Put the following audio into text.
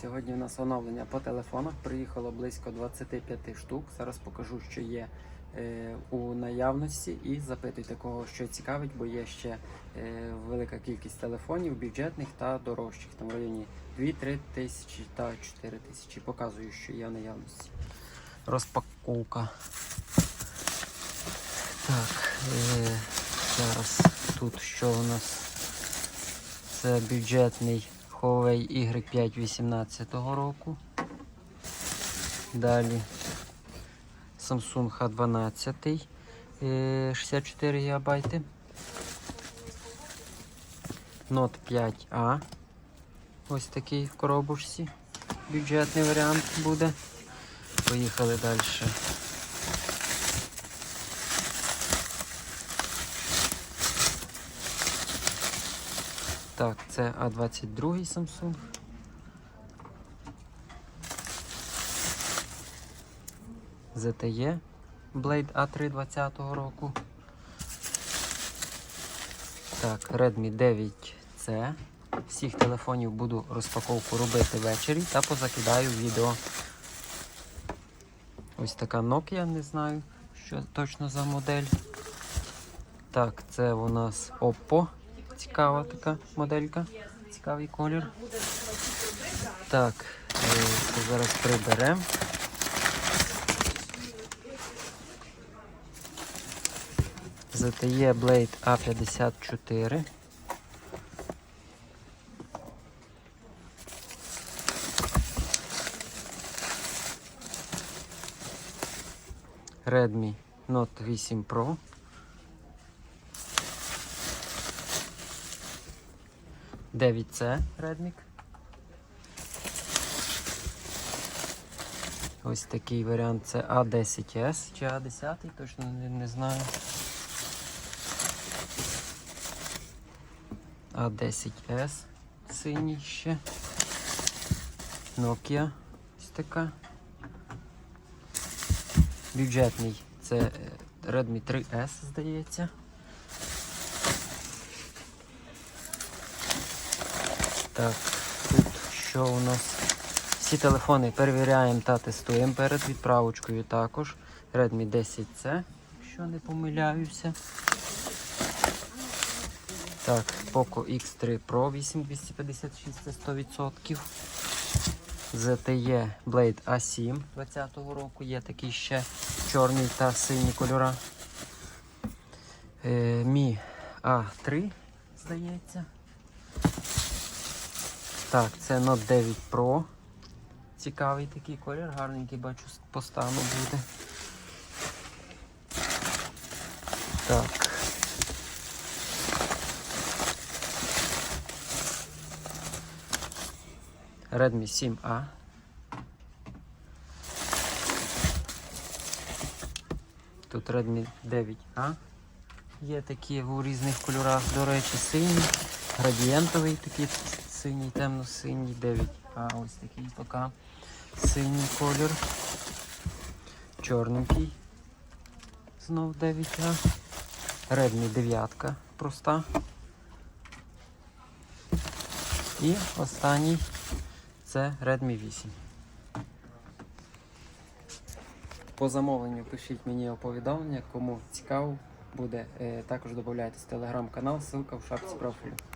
Сьогодні у нас оновлення по телефонах. Приїхало близько 25 штук. Зараз покажу, що є е, у наявності, і запитуйте кого що цікавить, бо є ще е, велика кількість телефонів, бюджетних та дорожчих. Там в районі 2-3 тисячі та 4 тисячі. Показую, що є в наявності. Розпаковка. Так, е, зараз тут що у нас? Це бюджетний Huawei Y5 18 року. Далі Samsung H12 е, 64 ГБ. Note 5A. Ось такий в коробочці. Бюджетний варіант буде. Поїхали далі. Так, це А22 Samsung. ZTE Blade A3 20 року. Так, Redmi 9C. Всіх телефонів буду розпаковку робити ввечері та позакидаю відео. Ось така Nokia, не знаю, що точно за модель. Так, це у нас Oppo. Цікава така моделька. Цікавий колір. Так, е, це зараз приберемо. ZTE Blade A54. Redmi Note 8 Pro. Дев'ять це Redmi. Ось такий варіант це А10S чи А10, точно не, не знаю. А10S синій ще. Nokia ось така. Бюджетний це е, Redmi 3S, здається. Так, тут що у нас? Всі телефони перевіряємо та тестуємо перед відправочкою також. Redmi 10C, якщо не помиляюся. Так, Poco X3 Pro 8256 це 100%. ZTE Blade A7 20-го року. Є такий ще чорний та синій кольора. Е, Mi A3, здається. Так, це Note 9 Pro. Цікавий такий колір, гарненький, бачу, по стану буде. Так. Redmi 7A. Тут Redmi 9A. Є такі у різних кольорах, до речі, синій, градієнтовий такий синій, темно-синій, 9А, ось такий поки синій колір. Чорненький. Знов 9А. Redmi 9 проста. І останній це Redmi 8. По замовленню пишіть мені оповідомлення, кому цікаво буде. Е, Також додайтесь в телеграм-канал, ссылка в шапці профілю.